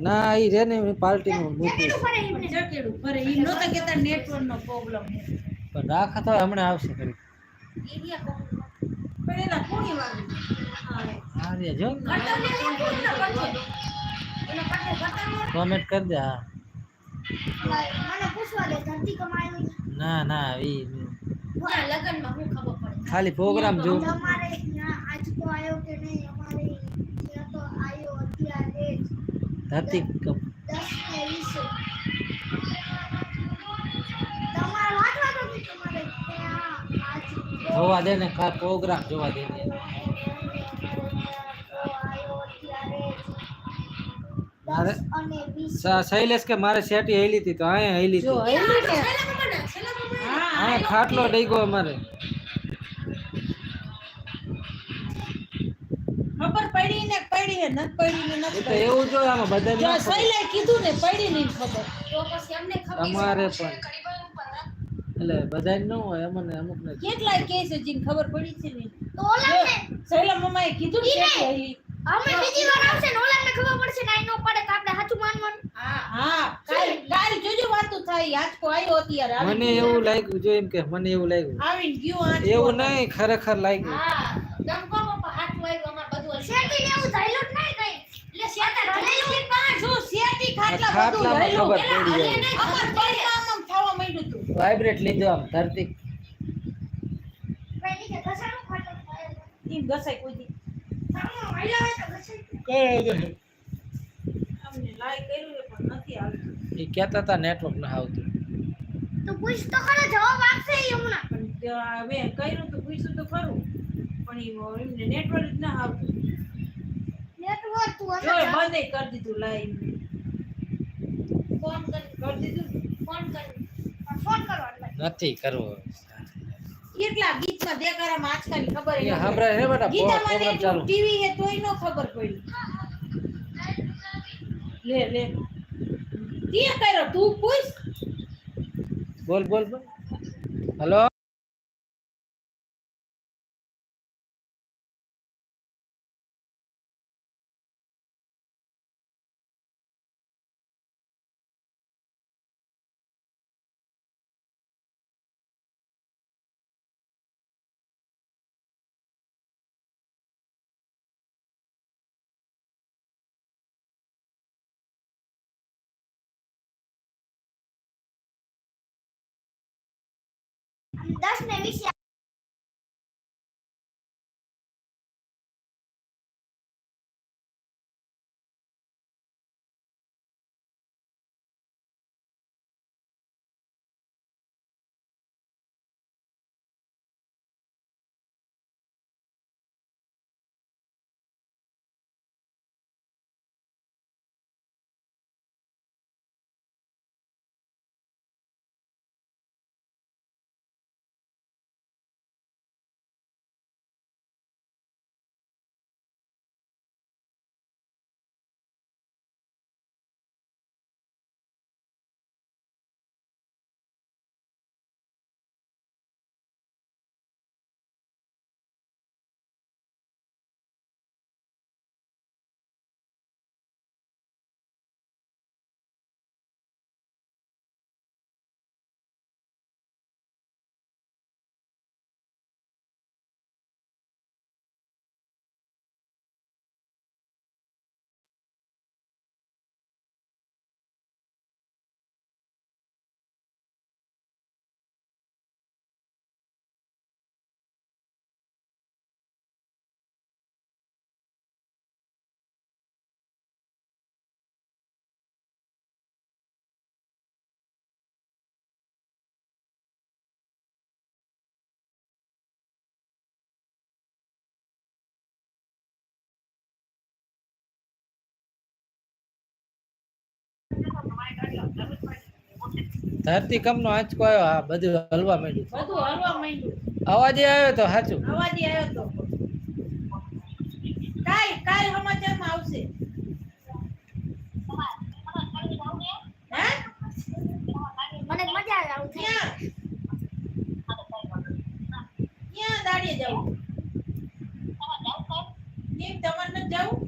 ના ઈ રે ને નેટવર્ક નો પ્રોબ્લેમ પણ રાખ તો હમણાં આવશે કરી કોમેન્ટ કરી દે હા. મને પૂછવા દે ધરતી કમાયો ના ના પડે. ખાલી પ્રોગ્રામ જો તમારે ત્યાં આજ તો આવ્યો કે નહીં અમારે ત્યાં તો આવ્યો અત્યારે જ ધરતી કપ દસ ને વીસે તમારે વાંચવા તો કે તમારે ત્યાં આજ તો જોવા દે ને કા પ્રોગ્રામ જોવા દે ને આવ્યો અત્યારે જ મારે દસ અને વીસ સ- શૈલેષ કે મારે શેટી હેલી હતી તો અહીંયા હેલી જો હતી હેલી ને હા હા ખાટલો ડઈ ગયો અમારે ખબર પડી ને પડી હે પડી ને એ પડી એવું જો આમાં બધા જો સૈલે કીધું ને પડી નહીં ખબર. તો પછી અમને ખબર અમારે પણ. એટલે બધા ન હોય અમને અમુક ને કેટલાય કે છે જીને ખબર પડી છે ને તો ઓલાને સૈલા મમ્માએ કીધું ને કે અમે બીજી વાર આવશે ને ઓલાને ખબર પડશે ને નો પડે તો આપણે સાચું માનવાનું. હા કાલ કાલ જોજો વાતું થાય. આજકો આવ્યો અત્યારે મને એવું લાગ્યું જો એમ કે મને એવું લાગ્યું. આવીને ગયું આજ એવું નહીં ખરેખર લાગ્યું. હા પપ્પા હાથ શેતી ને જ નહીં કઈ. એટલે શેતા કાં જો ખાટલા બધું અમાર આમ થવા માંડ્યું તું. વાઇબ્રેટ લીધો આમ ધરતી. ઈ ઘસાય કોઈ દી. સામો વાયલા હોય તો અમને કર્યું પણ નથી આવતું. એ કહેતા હતા નેટવર્ક ના આવતું. તો પૂછ તો ખરા જવાબ આપશે ઈ હમણાં. પણ મેં કર્યું તો પૂછ્યું તો ખરું. પણ એમને નેટવર્ક જ ના આવતું. નેટવર્ક જો બંધ કરી દીધું લાઈન ફોન કરી કરી દીધું? ફોન કરી. ફોન કરવાનો નથી કરવો. કેટલા ગીતમાં દેકારામાં આજકાલ ખબર એ બેટા ગીતામાં ચાલુ ટીવી હે તોય નો ખબર પડી. લે લે. તે કર્યો તું પૂછ. બોલ બોલ બોલ. હલો દસ ને વીસ ધરતી કમનો આંચકો આવ્યો હા બધું હલવા માંડ્યું. બધું હલવા માંડ્યું. અવાજે આવ્યો તો સાચું. અવાજે આવ્યો તો. કાઈ કાલ સમાચારમાં આવશે. મને મજા આવે આવું થાય. ક્યાં? દાડીએ જવું? નથી જાવું?